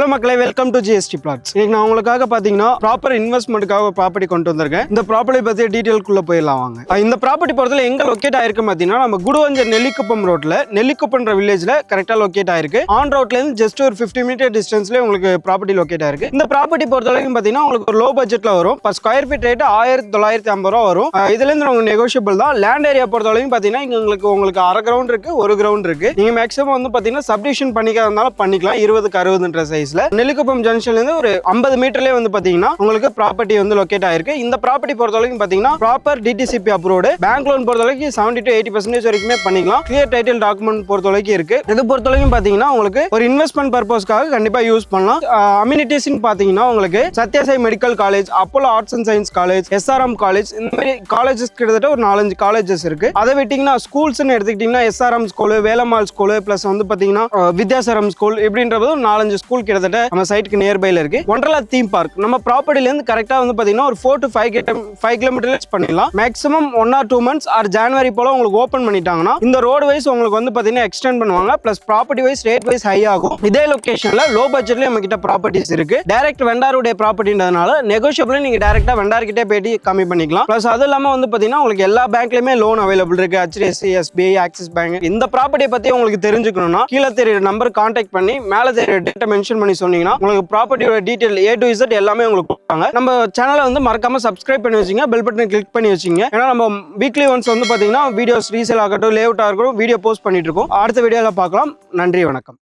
Hello மக்களே welcome to GST plots இன்னைக்கு நான் உங்களுக்காக பார்த்தீங்கன்னா ப்ராப்பர் இன்வெஸ்ட்மெண்ட்டுக்காக ப்ராப்பர்ட்டி கொண்டு வந்திருக்கேன். இந்த ப்ராப்பர்ட்டி பற்றி டீட்டெயில்குள்ளே போயிடலாம் வாங்க. இந்த ப்ராப்பர்ட்டி பொறுத்தல எங்கே லொக்கேட் ஆயிருக்கு பார்த்தீங்கன்னா நம்ம குடுவஞ்சர் நெல்லிக்குப்பம் ரோட்டில் நெல்லிக்குப்பம்ன்ற வில்லேஜ்ல கரெக்டாக லொக்கேட் ஆயிருக்கு. ஆன் ரோட்லேருந்து ஜஸ்ட் ஒரு 50 மீட்டர் டிஸ்டன்ஸ்லேயே உங்களுக்கு ப்ராப்பர்ட்டி லொக்கேட் ஆயிருக்கு. இந்த ப்ராப்பர்ட்டி பொறுத்த வரைக்கும் பார்த்தீங்கன்னா உங்களுக்கு ஒரு லோ பட்ஜெட்ல வரும். பர் ஸ்கொயர் ஃபீட் ரேட் ஆயிரத்தி தொள்ளாயிரத்தி ஐம்பது ரூபா வரும். இதுலேருந்து இதுல இருந்து உங்களுக்கு நெகோஷியபிள் தான். லேண்ட் ஏரியா பொறுத்த வரைக்கும் பார்த்தீங்கன்னா இங்கே உங்களுக்கு உங்களுக்கு அரை கிரவுண்ட் இருக்குது ஒரு கிரவுண்ட் இருக்குது நீங்கள் மேக்ஸிமம் வந்து பார்த்தீங்கன்னா சப்டிஷன் பண்ணிக்கிறதுனால பண்ணிக்கலாம். இருபதுக்கு அறுபதுன்ற சைஸ் சைஸ்ல நெல்லிக்குப்பம் ஜங்ஷன்ல இருந்து ஒரு ஐம்பது மீட்டர்லயே வந்து பாத்தீங்கன்னா உங்களுக்கு ப்ராப்பர்ட்டி வந்து லொக்கேட் ஆயிருக்கு. இந்த ப்ராப்பர்ட்டி பொறுத்த வரைக்கும் பாத்தீங்கன்னா proper DTCP approved bank loan பொறுத்த வரைக்கும் செவன்டி டு எயிட்டி பர்சன்டேஜ் வரைக்குமே பண்ணிக்கலாம். கிளியர் டைட்டில் டாக்குமெண்ட் பொறுத்த வரைக்கும் இருக்கு. இது பொறுத்த வரைக்கும் பாத்தீங்கன்னா உங்களுக்கு ஒரு இன்வெஸ்ட்மெண்ட் பர்பஸ்க்காக கண்டிப்பா யூஸ் பண்ணலாம். அம்யூனிட்டிஸ் பாத்தீங்கன்னா உங்களுக்கு Sathya Sai medical college Apollo arts and science college SRM college இந்த மாதிரி காலேஜஸ் கிட்டத்தட்ட ஒரு நாலஞ்சு காலேஜஸ் இருக்கு. அதை விட்டீங்கன்னா ஸ்கூல்ஸ்னு எடுத்துக்கிட்டீங்கன்னா SRM school Velammal school plus வந்து பாத்தீங்கன்னா வித்யாசரம் ஸ்கூல் இப்படின்றது ஒரு நாலஞ்சு ஸ்கூல் கிட்ட கிட்டத்தட்ட நம்ம சைட்டுக்கு நியர்பைல இருக்கு. ஒன்றலா தீம் பார்க் நம்ம ப்ராப்பர்ட்டில இருந்து கரெக்டா வந்து பாத்தீங்கன்னா ஒரு four to five five kilometre பண்ணிடலாம். Maximum one or two months or January போல உங்களுக்கு ஓப்பன் பண்ணிட்டாங்கன்னா இந்த ரோடு வைஸ் உங்களுக்கு வந்து பாத்தீங்கன்னா எக்ஸ்டெண்ட் பண்ணுவாங்க. Plus property wise rate wise high ஆகும். இதே லொகேஷன்ல லோ பட்ஜெட்ல நம்ம கிட்ட ப்ராப்பர்ட்டிஸ் இருக்கு. டைரக்ட் வெண்டாருடைய ப்ராப்பர்ட்டின்றதுனால நெகோஷியபிள் நீங்க டைரக்டா வெண்டார் கிட்டே போயிட்டு கம்மி பண்ணிக்கலாம். பிளஸ் அது இல்லாம வந்து பாத்தீங்கன்னா உங்களுக்கு எல்லா பேங்க்லயுமே லோன் அவைலபிள் இருக்கு. ஹெச்டிஎஃப்சி எஸ்பிஐ ஆக்சிஸ் பேங்க் இந்த ப்ராப்பர்ட்டியை பத்தி உங்களுக்கு தெரிஞ்சுக்கணும்னா கீழே தெரியுற நம்பர் கான்டாக்ட் பண்ணி மேலே தெரியுற டேட்டா மென்ஷன் பண்ணி சொன்னீங்கன்னா உங்களுக்கு ப்ராப்பர்ட்டியோட டீட்டெயில் ஏ டு இசட் எல்லாமே உங்களுக்கு கொடுப்பாங்க. நம்ம சேனலை வந்து மறக்காம சப்ஸ்கிரைப் பண்ணி வச்சுங்க. பெல் பட்டனை கிளிக் பண்ணி வச்சுங்க. ஏன்னா நம்ம வீக்லி ஒன்ஸ் வந்து பாத்தீங்கன்னா வீடியோஸ் ரீசேல் ஆகட்டும் லேஅவுட் ஆகட்டும் வீடியோ போஸ்ட் பண்ணிட்டு இருக்கோம். அடுத்த வீடியோவில் பார்க்கலாம். நன்றி வணக்கம்.